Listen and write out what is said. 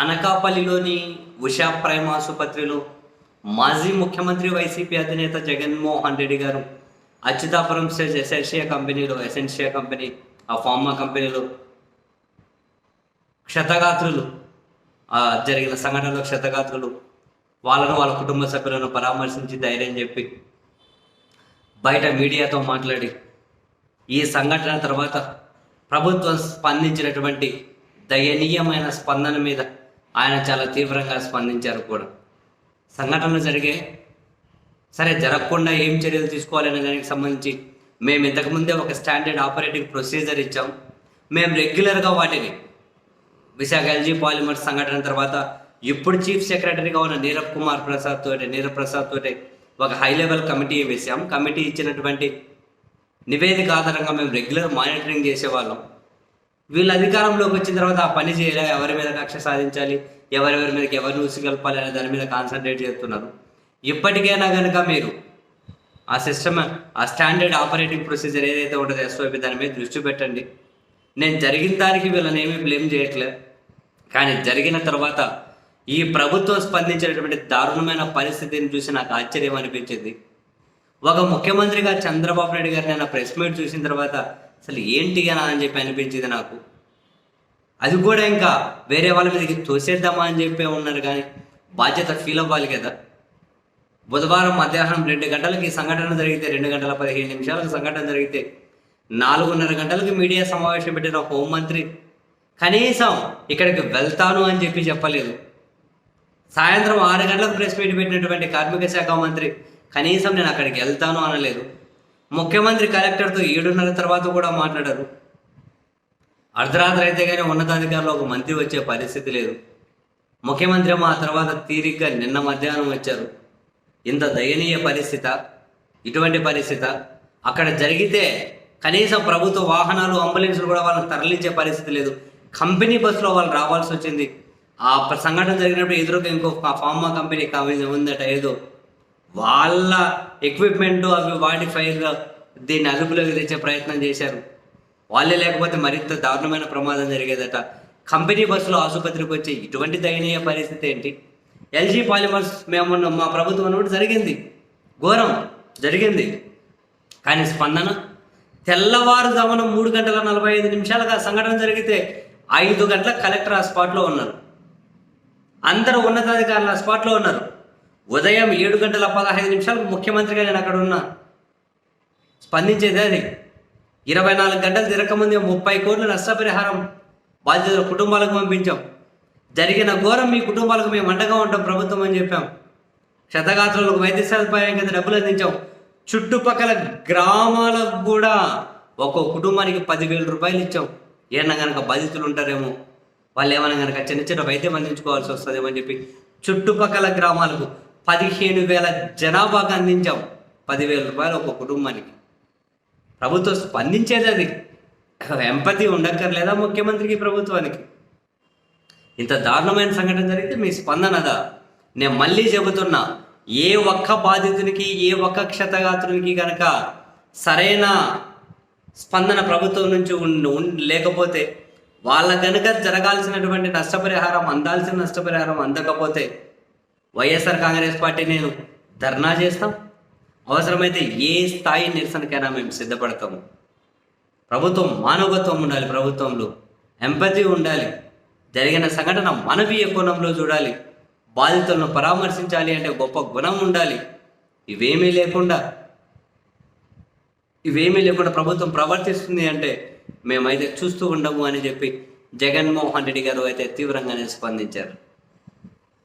అనకాపల్లిలోని Usha prime ఆసుపత్రిలో మాజీ ముఖ్యమంత్రి వైసీపీ అధినేత జగన్మోహన్ రెడ్డి గారు అచ్యుతాపురం స్టేజ్ ఎసెన్షియా కంపెనీలో ఎసెన్షియా కంపెనీ ఆ ఫార్మా కంపెనీలో క్షతగాత్రులు జరిగిన సంఘటనలో క్షతగాత్రులు వాళ్ళను వాళ్ళ కుటుంబ సభ్యులను పరామర్శించి ధైర్యం చెప్పి బయట మీడియాతో మాట్లాడి ఈ సంఘటన తర్వాత ప్రభుత్వం స్పందించినటువంటి దయనీయమైన స్పందన మీద ఆయన చాలా తీవ్రంగా స్పందించారు కూడా. సంఘటనలు జరిగే సరే జరగకుండా ఏం చర్యలు తీసుకోవాలనే దానికి సంబంధించి మేము ఇంతకుముందే ఒక స్టాండర్డ్ ఆపరేటింగ్ ప్రొసీజర్ ఇచ్చాం. మేము రెగ్యులర్గా వాటిని విశాఖ ఎల్జీ పాలిమర్స్ సంఘటన తర్వాత ఇప్పుడు చీఫ్ సెక్రటరీగా ఉన్న నీరబ్ కుమార్ ప్రసాద్ తోటి నీరబ్ ప్రసాద్ తోటి ఒక హై లెవెల్ కమిటీ వేసాం కమిటీ ఇచ్చినటువంటి నివేదిక ఆధారంగా మేము రెగ్యులర్ మానిటరింగ్ చేసేవాళ్ళం. వీళ్ళు అధికారంలోకి వచ్చిన తర్వాత ఆ పని చేయలే? ఎవరి మీద కక్ష సాధించాలి? ఎవరెవరి మీదకి ఎవరు కలపాలి అనే దాని మీద కాన్సన్ట్రేట్ చేస్తున్నారు. ఇప్పటికైనా కనుక మీరు ఆ సిస్టమ్ ఆ స్టాండర్డ్ ఆపరేటింగ్ ప్రొసీజర్ ఏదైతే ఉంటుందో ఎస్ఓపి దాని మీద దృష్టి పెట్టండి. నేను జరిగిన దానికి వీళ్ళని ఏమీ బ్లేమ్ చేయట్లేదు కానీ జరిగిన తర్వాత ఈ ప్రభుత్వం స్పందించినటువంటి దారుణమైన పరిస్థితిని చూసి నాకు ఆశ్చర్యం అనిపించింది. ఒక ముఖ్యమంత్రిగా చంద్రబాబు నాయుడు గారిని నా ప్రెస్ మీట్ చూసిన తర్వాత అసలు ఏంటి అని అని చెప్పి అనిపించింది నాకు. అది కూడా ఇంకా వేరే వాళ్ళ మీదకి తోసేద్దామా అని చెప్పి ఉన్నారు కానీ బాధ్యత ఫీల్ అవ్వాలి కదా. బుధవారం మధ్యాహ్నం రెండు గంటలకి సంఘటన జరిగితే రెండు గంటల పదిహేను నిమిషాలకు సంఘటన జరిగితే నాలుగున్నర గంటలకు మీడియా సమావేశం పెట్టిన హోంమంత్రి కనీసం ఇక్కడికి వెళ్తాను అని చెప్పి చెప్పలేదు. సాయంత్రం ఆరు గంటలకు ప్రెస్ మీట్ పెట్టినటువంటి కార్మిక శాఖ మంత్రి కనీసం నేను అక్కడికి వెళ్తాను అనలేదు. ముఖ్యమంత్రి కలెక్టర్తో ఏడున్నర తర్వాత కూడా మాట్లాడారు. అర్ధరాత్రి అయితే కానీ ఉన్నతాధికారులు ఒక మంత్రి వచ్చే పరిస్థితి లేదు. ముఖ్యమంత్రి మా తర్వాత తీరిగ్గా నిన్న మధ్యాహ్నం వచ్చారు. ఇంత దయనీయ పరిస్థితి ఇటువంటి పరిస్థితి అక్కడ జరిగితే కనీసం ప్రభుత్వ వాహనాలు అంబులెన్సులు కూడా వాళ్ళని తరలించే పరిస్థితి లేదు. కంపెనీ బస్సులో వాళ్ళు రావాల్సి వచ్చింది. ఆ సంఘటన జరిగినప్పుడు ఎదురుగా ఇంకో ఫార్మా కంపెనీ కంపెనీ ఉందట ఏదో. వాళ్ళ ఎక్విప్మెంట్ అవి వాటి ఫైర్ దీన్ని అదుపులోకి తెచ్చే ప్రయత్నం చేశారు. వాళ్ళే లేకపోతే మరింత దారుణమైన ప్రమాదం జరిగేదట. కంపెనీ బస్సులో ఆసుపత్రికి వచ్చే ఇటువంటి దయనీయ పరిస్థితి ఏంటి? ఎల్జీ పాలిమర్స్ మేము ఉన్న- మా ప్రభుత్వం అన్నప్పుడు జరిగింది. ఘోరం జరిగింది. కానీ స్పందన? తెల్లవారుజామున మూడు గంటల నలభై ఐదు నిమిషాలుగా సంఘటన జరిగితే ఐదు గంటల కలెక్టర్ ఆ స్పాట్లో ఉన్నారు. అందరూ ఉన్నతాధికారులు ఆ స్పాట్లో ఉన్నారు. ఉదయం ఏడు గంటల పదహైదు నిమిషాలకు ముఖ్యమంత్రిగా నేను అక్కడ ఉన్నా. స్పందించేది అది. ఇరవై నాలుగు గంటలు తిరగకముందే ముప్పై కోట్ల నష్టపరిహారం బాధితుల కుటుంబాలకు పంపించాం. జరిగిన ఘోరం మీ కుటుంబాలకు మేము అండగా ఉంటాం ప్రభుత్వం అని చెప్పాం. క్షతగాత్రులకు వైద్య సదుపాయం కింద డబ్బులు అందించాం. చుట్టుపక్కల గ్రామాలకు కూడా ఒక్కో కుటుంబానికి పదివేల రూపాయలు ఇచ్చాం. ఏమన్నా కనుక బాధితులు ఉంటారేమో వాళ్ళు ఏమైనా కనుక చిన్న చిన్న వైద్యం అందించుకోవాల్సి వస్తుందేమో అని చెప్పి చుట్టుపక్కల గ్రామాలకు పదిహేను వేల జనాభాకు అందించాం. పదివేల రూపాయలు ఒక కుటుంబానికి. ప్రభుత్వం స్పందించేది అది. ఎంపతి ఉండక్కర్లేదా ముఖ్యమంత్రికి ప్రభుత్వానికి? ఇంత దారుణమైన సంఘటన జరిగితే మీ స్పందనదా నేను మళ్ళీ చెబుతున్నా ఏ ఒక్క బాధితునికి ఏ ఒక్క క్షతగాత్రునికి కనుక సరైన స్పందన ప్రభుత్వం నుంచి లేకపోతే వాళ్ళ కనుక జరగాల్సినటువంటి నష్టపరిహారం అందాల్సిన నష్టపరిహారం అందకపోతే వైఎస్ఆర్ కాంగ్రెస్ పార్టీ నేను ధర్నా చేస్తాం? అవసరమైతే ఏ స్థాయి నిరసనకైనా మేము సిద్ధపడతాము. ప్రభుత్వం మానవత్వం ఉండాలి ప్రభుత్వంలో ఎంపతి ఉండాలి. జరిగిన సంఘటన మనవీయ కోణంలో చూడాలి. బాధితులను పరామర్శించాలి అంటే గొప్ప గుణం ఉండాలి. ఇవేమీ లేకుండా ఇవేమీ లేకుండా ప్రభుత్వం ప్రవర్తిస్తుంది అంటే మేమైతే చూస్తూ ఉండము అని చెప్పి జగన్మోహన్ రెడ్డి గారు అయితే తీవ్రంగానే స్పందించారు.